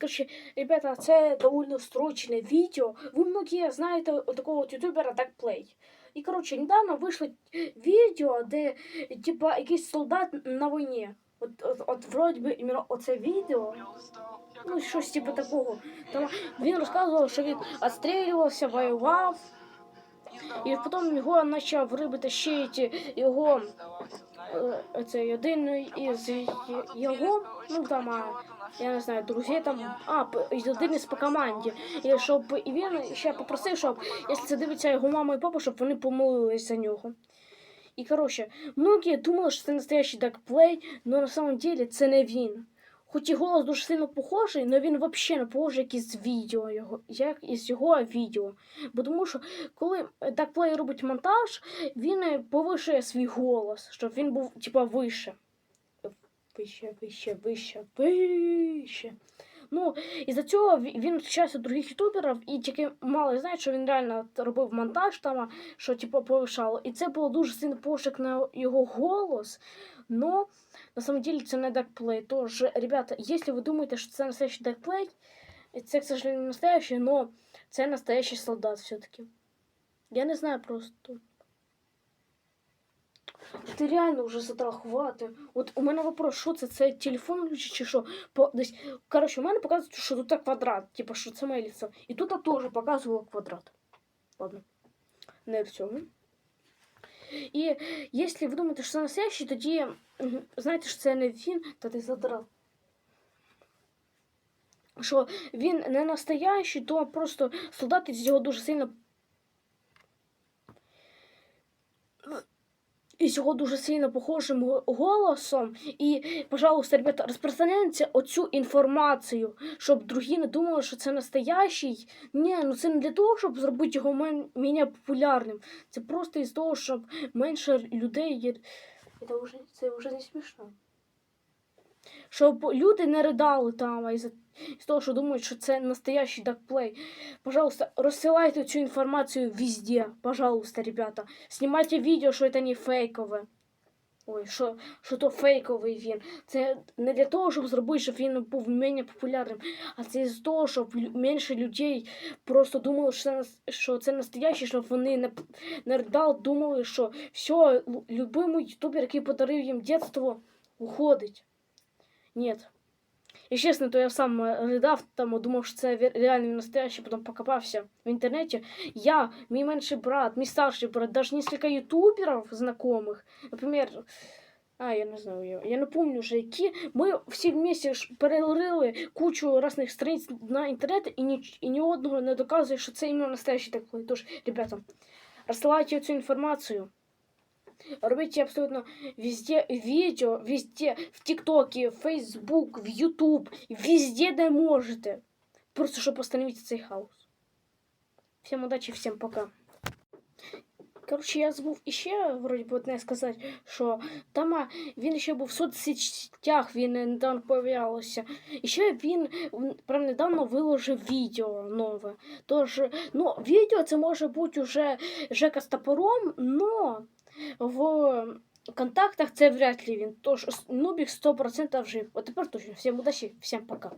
Короче, ребята, це довольно строчне відео. Ви многие знаєте такого от ютубера Darkplay. І, короче, недавно вийшло відео, де типа якийсь солдат на війні. От, от, от вроді би іменно оце відео. Ну, щось типу такого. Там він розказував, що він відстрілювався, воював. І потім його почав рибити ще його цей один із його, ну там, а, я не знаю, друзі там, а, один із по команді. І щоб і він ще попросив, щоб якщо це дивиться його мама і папа, щоб вони помолились за нього. І коротше, многие думали, що це настоящий дакплей, але на самом деле це не він. Хоч і голос дуже сильно похожий, але він взагалі не похожий як із відео його, як із його відео. Бо тому що коли дакплей робить монтаж, він е, повишує свій голос, щоб він був типа вище. Вище, вище, вище, вище. Ну, і за цього він вчився других ютуберів, і тільки мало знають, що він реально робив монтаж там, що типу повишало. І це було дуже сильно пошик на його голос. Но на самом деле це не дакплей. Тож, ребята, если ви думаєте, що це настоящий дакплей, це, к сожалению, не настоящий, но це настоящий солдат все-таки. Я не знаю просто. Ти реально вже задрал хвати. От у мене вопрос, що це? Це телефон ключі чи що? По, десь, коротше, у мене показують, що тут квадрат, типа, що це моє лицо. І тут теж показувало квадрат. Ладно. Не в цьому. І якщо ви думаєте, що це настоящий, тоді знаєте, що це не він, то ти задрав. Що він не настоящий, то просто солдати з його дуже сильно і його дуже сильно похожим го- голосом. І, пожалуйста, ребята, розпространяйте оцю інформацію, щоб другі не думали, що це настоящий. Ні, ну це не для того, щоб зробити його мен- менш популярним. Це просто із того, щоб менше людей є. Це вже, це вже не смішно. Щоб люди не ридали там із, із того, що думають, що це настоящий дакплей. Пожалуйста, розсилайте цю інформацію везде. Пожалуйста, ребята. Знімайте відео, що це не фейкове. Ой, що, що то фейковий він. Це не для того, щоб зробити, щоб він був менш популярним, а це з того, щоб менше людей просто думали, що це, що це настоящий, щоб вони не, не ридали, думали, що все, лю- любимий ютубер, який подарив їм дитинство, уходить. Ні. І чесно, то я сам е, ридав, там думав, що це реально він настоящий, потім покопався в інтернеті. Я, мій менший брат, мій старший брат, даже несколько ютуберів знайомих, наприклад, а, я не знаю, я, я не пам'ятаю вже які. Ми всі вместе ж перерили кучу різних страниць на інтернет, і ні, і ні одного не доказує, що це іменно настоящий такий. Тож, ребята, розсилайте цю інформацію. Робите абсолютно везде видео, везде, в ТикТоке, в Facebook, в YouTube, везде, де можете. Просто щоб остановити цей хаос. Всім удачі, всім пока. Коротше, я забув іще, вроді би, одне сказати, що там він ще був в соцсетях, він недавно появлявся. І ще він прям недавно виложив відео нове. Тож, ну, відео це може бути уже Жека з топором, но в контактах це вряд ли він. Тож Нубік 100% жив. А тепер точно. Всім удачі, всім пока.